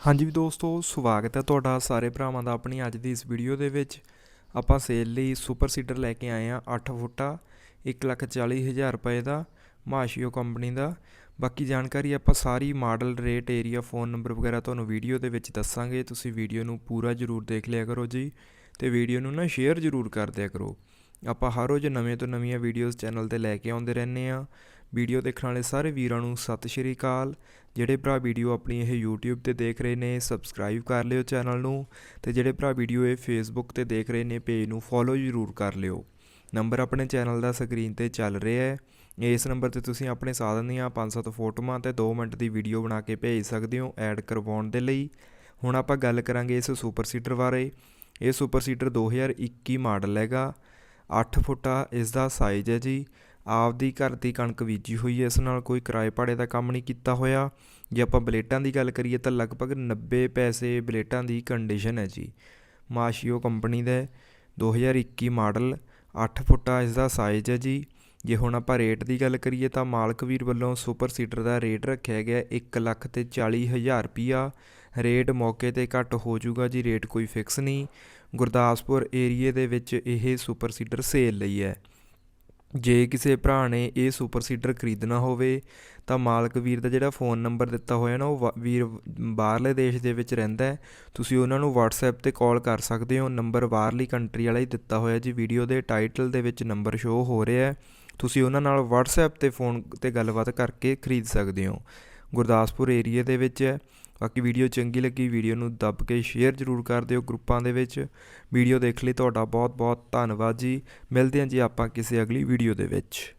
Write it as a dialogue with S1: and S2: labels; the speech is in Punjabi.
S1: ਹਾਂਜੀ ਵੀ ਦੋਸਤੋ, ਸਵਾਗਤ ਹੈ ਤੁਹਾਡਾ ਸਾਰੇ ਭਰਾਵਾਂ ਦਾ ਆਪਣੀ ਅੱਜ ਦੀ ਇਸ ਵੀਡੀਓ ਦੇ ਵਿੱਚ। ਆਪਾਂ ਸੇਲ ਲਈ ਸੁਪਰ ਸੀਡਰ ਲੈ ਕੇ ਆਏ ਆ 8 ਫੁੱਟਾ 140000 ਰੁਪਏ ਦਾ, ਮਾਸ਼ੀਓ ਕੰਪਨੀ ਦਾ। ਬਾਕੀ ਜਾਣਕਾਰੀ ਆਪਾਂ ਸਾਰੀ model rate area phone number ਵਗੈਰਾ ਤੁਹਾਨੂੰ ਵੀਡੀਓ ਦੇ ਵਿੱਚ ਦੱਸਾਂਗੇ। ਤੁਸੀਂ ਵੀਡੀਓ ਨੂੰ ਪੂਰਾ ਜ਼ਰੂਰ ਦੇਖ ਲਿਆ ਕਰੋ ਜੀ ਤੇ ਵੀਡੀਓ ਨੂੰ ਨਾ ਸ਼ੇਅਰ ਜ਼ਰੂਰ ਕਰ ਦਿਆ ਕਰੋ। ਆਪਾਂ ਹਰ ਰੋਜ਼ ਨਵੇਂ ਤੋਂ ਨਵੀਆਂ ਵੀਡੀਓਜ਼ ਚੈਨਲ ਤੇ ਲੈ ਕੇ ਆਉਂਦੇ ਰਹਿੰਦੇ ਆ ਵੀਡੀਓ ਦੇਖਣ ਵਾਲੇ ਸਾਰੇ ਵੀਰਾਂ ਨੂੰ ਸਤਿ ਸ਼੍ਰੀ ਅਕਾਲ। ਜਿਹੜੇ ਭਰਾ ਵੀਡੀਓ ਆਪਣੀ ਇਹ YouTube ਤੇ ਦੇਖ ਰਹੇ ਨੇ ਸਬਸਕ੍ਰਾਈਬ ਕਰ ਲਿਓ ਚੈਨਲ ਨੂੰ ਤੇ ਜਿਹੜੇ ਭਰਾ ਵੀਡੀਓ ਇਹ Facebook ਤੇ ਦੇਖ ਰਹੇ ਨੇ ਪੇਜ ਨੂੰ ਫੋਲੋ ਜ਼ਰੂਰ ਕਰ ਲਿਓ। ਨੰਬਰ ਆਪਣੇ ਚੈਨਲ ਦਾ ਸਕਰੀਨ ਤੇ ਚੱਲ ਰਿਹਾ ਹੈ। ਇਸ ਨੰਬਰ ਤੇ ਤੁਸੀਂ ਆਪਣੇ ਸਾਧਨ ਦੀਆਂ 5-7 ਫੋਟੋਆਂ ਤੇ 2 ਮਿੰਟ ਦੀ ਵੀਡੀਓ ਬਣਾ ਕੇ ਭੇਜ ਸਕਦੇ ਹੋ ਐਡ ਕਰਵਾਉਣ ਦੇ ਲਈ। ਹੁਣ ਆਪਾਂ ਗੱਲ ਕਰਾਂਗੇ ਇਸ ਸੁਪਰ ਸੀਟਰ ਬਾਰੇ। ਇਹ ਸੁਪਰ ਸੀਟਰ 2021 ਮਾਡਲ ਹੈਗਾ। 8 ਫੁੱਟਾ ਇਸ ਦਾ ਸਾਈਜ਼ ਹੈ ਜੀ। ਆਪਦੀ ਘਰ ਦੀ ਕਣਕ ਬੀਜੀ ਹੋਈ ਹੈ ਇਸ ਨਾਲ ਕੋਈ ਕਿਰਾਏ ਭਾੜੇ ਦਾ ਕੰਮ ਨਹੀਂ ਕੀਤਾ ਹੋਇਆ। ਜੇ ਆਪਾਂ ਬਲੇਟਾਂ ਦੀ ਗੱਲ ਕਰੀਏ ਤਾਂ ਲਗਭਗ 90 ਪੈਸੇ ਬਲੇਟਾਂ ਦੀ ਕੰਡੀਸ਼ਨ ਹੈ ਜੀ। ਮਾਸ਼ੀਓ ਕੰਪਨੀ ਦਾ ਹੈ, 2021 ਮਾਡਲ 8 ਫੁੱਟਾ ਇਸ ਦਾ ਸਾਈਜ਼ ਹੈ ਜੀ। ਜੇ ਹੁਣ ਆਪਾਂ ਰੇਟ ਦੀ ਗੱਲ ਕਰੀਏ ਤਾਂ ਮਾਲਕ ਵੀਰ ਵੱਲੋਂ ਸੁਪਰ ਸੀਟਰ ਦਾ ਰੇਟ ਰੱਖਿਆ ਗਿਆ 1 ਲੱਖ ਤੇ 40 ਹਜ਼ਾਰ ਰੁਪਿਆ ਰੇਟ ਮੌਕੇ ਤੇ ਘੱਟ ਹੋ ਜਾਊਗਾ ਜੀ ਰੇਟ ਕੋਈ ਫਿਕਸ ਨਹੀਂ। ਗੁਰਦਾਸਪੁਰ ਏਰੀਏ ਦੇ ਵਿੱਚ ਇਹ ਸੁਪਰ ਸੀਟਰ ਸੇਲ ਲਈ ਹੈ। ਜੇ ਕਿਸੇ ਭਰਾ ਨੇ ਇਹ ਸੁਪਰ ਸੀਟਰ ਖਰੀਦਣਾ ਹੋਵੇ, ਤਾਂ ਮਾਲਕ ਵੀਰ ਦਾ ਜਿਹੜਾ ਫੋਨ ਨੰਬਰ ਦਿੱਤਾ ਹੋਇਆ ਨਾ, ਉਹ ਵਾ- ਵੀਰ ਬਾਹਰਲੇ ਦੇਸ਼ ਦੇ ਵਿੱਚ ਰਹਿੰਦਾ ਤੁਸੀਂ ਉਹਨਾਂ ਨੂੰ WhatsApp ਤੇ ਕਾਲ ਕਰ ਸਕਦੇ ਹੋ। ਨੰਬਰ ਬਾਹਰਲੀ ਕੰਟਰੀ ਵਾਲਾ ਹੀ ਦਿੱਤਾ ਹੋਇਆ ਜੀ ਵੀਡੀਓ ਦੇ ਟਾਈਟਲ ਦੇ ਵਿੱਚ ਨੰਬਰ ਸ਼ੋ ਹੋ ਰਿਹਾ ਹੈ। ਤੁਸੀਂ ਉਹਨਾਂ ਨਾਲ WhatsApp ਤੇ ਫੋਨ ਤੇ ਗੱਲਬਾਤ ਕਰਕੇ ਖਰੀਦ ਸਕਦੇ ਹੋ। ਗੁਰਦਾਸਪੁਰ ਏਰੀਏ ਦੇ ਵਿੱਚ ਹੈ। ਬਾਕੀ ਵੀਡੀਓ ਚੰਗੀ ਲੱਗੀ ਵੀਡੀਓ ਨੂੰ ਦੱਬ ਕੇ ਸ਼ੇਅਰ ਜ਼ਰੂਰ ਕਰ ਦਿਓ ਗਰੁੱਪਾਂ ਦੇ ਵਿੱਚ। ਵੀਡੀਓ ਦੇਖ ਲਈ ਤੁਹਾਡਾ ਬਹੁਤ ਬਹੁਤ ਧੰਨਵਾਦ ਜੀ। ਮਿਲਦੇ ਹਾਂ ਜੀ ਆਪਾਂ ਕਿਸੇ ਅਗਲੀ ਵੀਡੀਓ ਦੇ ਵਿੱਚ।